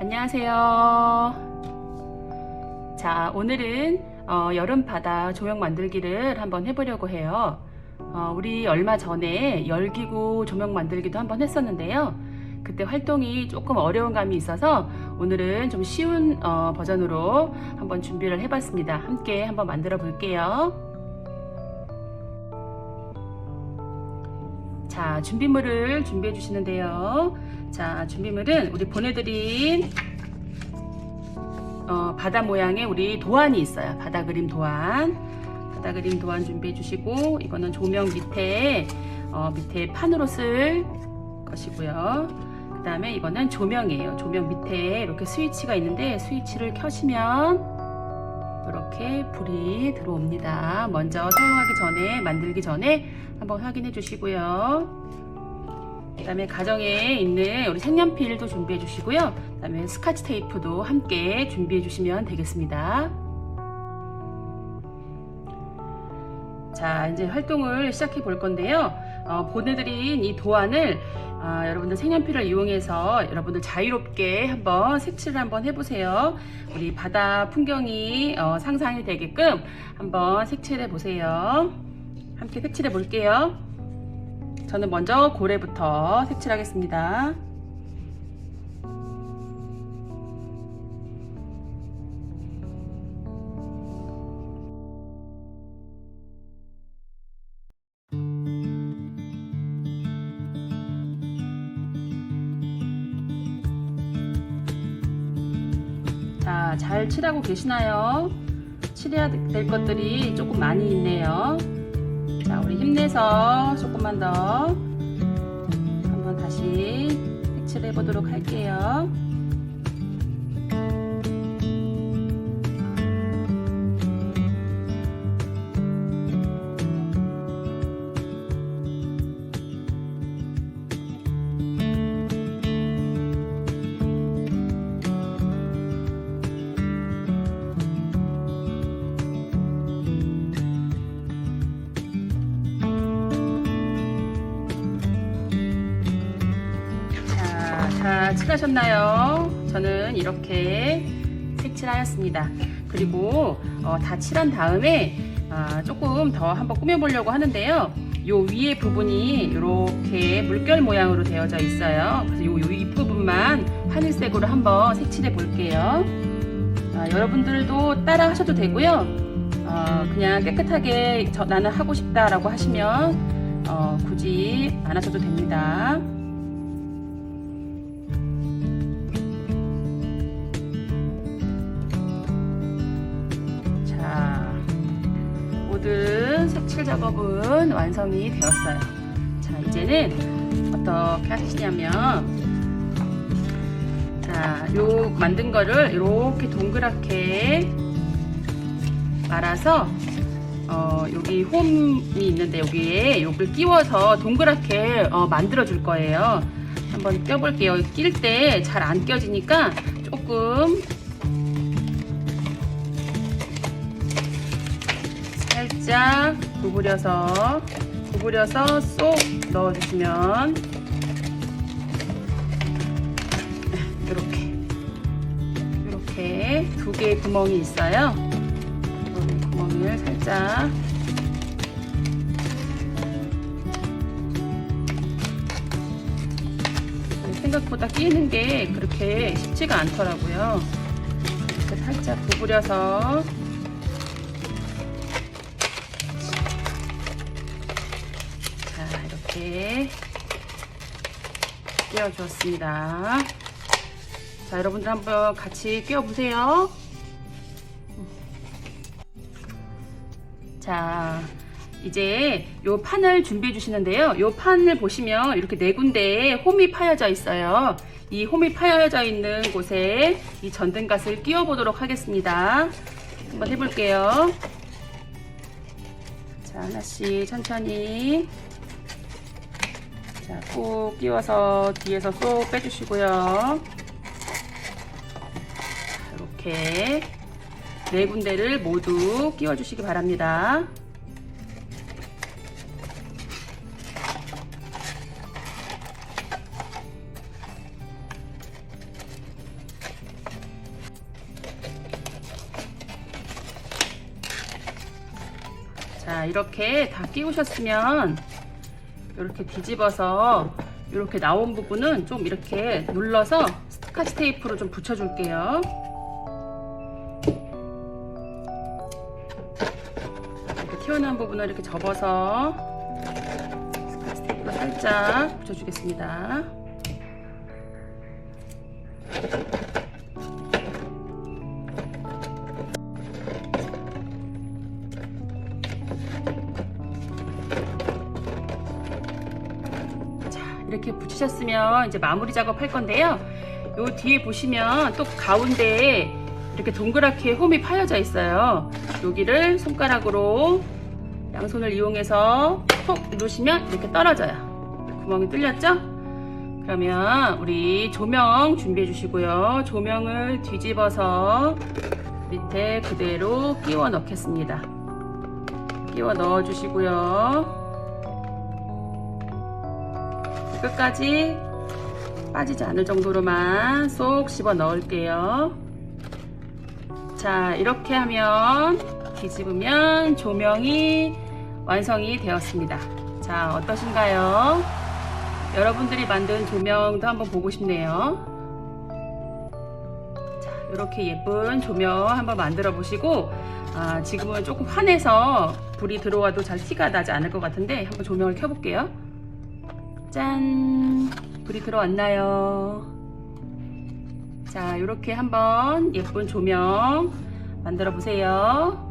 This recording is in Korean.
안녕하세요. 자, 오늘은 어, 여름 바다 조명 만들기를 한번 해보려고 해요. 어, 우리 얼마 전에 열기구 조명 만들기도 한번 했었는데요. 그때 활동이 조금 어려운 감이 있어서 오늘은 좀 쉬운 어, 버전으로 한번 준비를 해봤습니다. 함께 한번 만들어 볼게요. 자, 준비물을 준비해 주시는데요. 자, 준비물은 우리 보내드린 어, 바다 모양의 우리 도안이 있어요. 바다 그림 도안. 바다 그림 도안 준비해 주시고, 이거는 조명 밑에, 어, 밑에 판으로 쓸 것이고요. 그 다음에 이거는 조명이에요. 조명 밑에 이렇게 스위치가 있는데, 스위치를 켜시면, 이렇게 불이 들어옵니다. 먼저 사용하기 전에, 만들기 전에 한번 확인해 주시고요. 그 다음에 가정에 있는 우리 색연필도 준비해 주시고요. 그 다음에 스카치 테이프도 함께 준비해 주시면 되겠습니다. 자, 이제 활동을 시작해 볼 건데요. 어, 보내드린 이 도안을 아, 여러분들 색연필을 이용해서 여러분들 자유롭게 한번 색칠을 한번 해보세요. 우리 바다 풍경이 어, 상상이 되게끔 한번 색칠해 보세요. 함께 색칠해 볼게요. 저는 먼저 고래부터 색칠하겠습니다. 자, 잘 칠하고 계시나요? 칠해야 될 것들이 조금 많이 있네요. 자, 우리 힘내서 조금만 더 한번 다시 색칠해 보도록 할게요. 칠하셨나요? 저는 이렇게 색칠하였습니다. 그리고 어, 다 칠한 다음에 아, 조금 더 한번 꾸며보려고 하는데요. 요 위에 부분이 이렇게 물결 모양으로 되어져 있어요. 그래서 요, 요 윗부분만 하늘색으로 한번 색칠해 볼게요. 아, 여러분들도 따라 하셔도 되고요. 어, 그냥 깨끗하게 저, 나는 하고 싶다라고 하시면 어, 굳이 안 하셔도 됩니다. 색칠 작업은 완성이 되었어요. 자, 이제는 어떻게 하시냐면, 자, 요 만든 거를 이렇게 동그랗게 말아서, 어, 여기 홈이 있는데 여기에 요걸 끼워서 동그랗게 어, 만들어 줄 거예요. 한번 껴볼게요. 낄 때 잘 안 껴지니까 조금 살짝 구부려서 구부려서 쏙 넣어주시면 이렇게 이렇게 두 개의 구멍이 있어요. 이 구멍을 살짝 생각보다 끼는 게 그렇게 쉽지가 않더라고요. 이렇게 살짝 구부려서 이렇게 끼워주었습니다. 자, 여러분들 한번 같이 끼워보세요. 자, 이제 요 판을 준비해 주시는데요. 요 판을 보시면 이렇게 네 군데에 홈이 파여져 있어요. 이 홈이 파여져 있는 곳에 이 전등갓을 끼워 보도록 하겠습니다. 한번 해볼게요. 자, 하나씩 천천히. 자, 꼭 끼워서 뒤에서 쏙 빼주시고요. 이렇게 네 군데를 모두 끼워주시기 바랍니다. 자, 이렇게 다 끼우셨으면 이렇게 뒤집어서 이렇게 나온 부분은 좀 이렇게 눌러서 스카치 테이프로 좀 붙여줄게요. 이렇게 튀어나온 부분을 이렇게 접어서 스카치 테이프로 살짝 붙여주겠습니다. 이렇게 붙이셨으면 이제 마무리 작업 할 건데요. 요 뒤에 보시면 또 가운데에 이렇게 동그랗게 홈이 파여져 있어요. 여기를 손가락으로 양손을 이용해서 톡 누르시면 이렇게 떨어져요. 구멍이 뚫렸죠? 그러면 우리 조명 준비해 주시고요. 조명을 뒤집어서 밑에 그대로 끼워 넣겠습니다. 끼워 넣어 주시고요. 끝까지 빠지지 않을 정도로만 쏙 집어 넣을게요. 자, 이렇게 하면 뒤집으면 조명이 완성이 되었습니다. 자, 어떠신가요? 여러분들이 만든 조명도 한번 보고 싶네요. 자, 이렇게 예쁜 조명 한번 만들어 보시고, 아, 지금은 조금 환해서 불이 들어와도 잘 티가 나지 않을 것 같은데, 한번 조명을 켜볼게요. 짠! 불이 들어왔나요? 자, 이렇게 한번 예쁜 조명 만들어 보세요.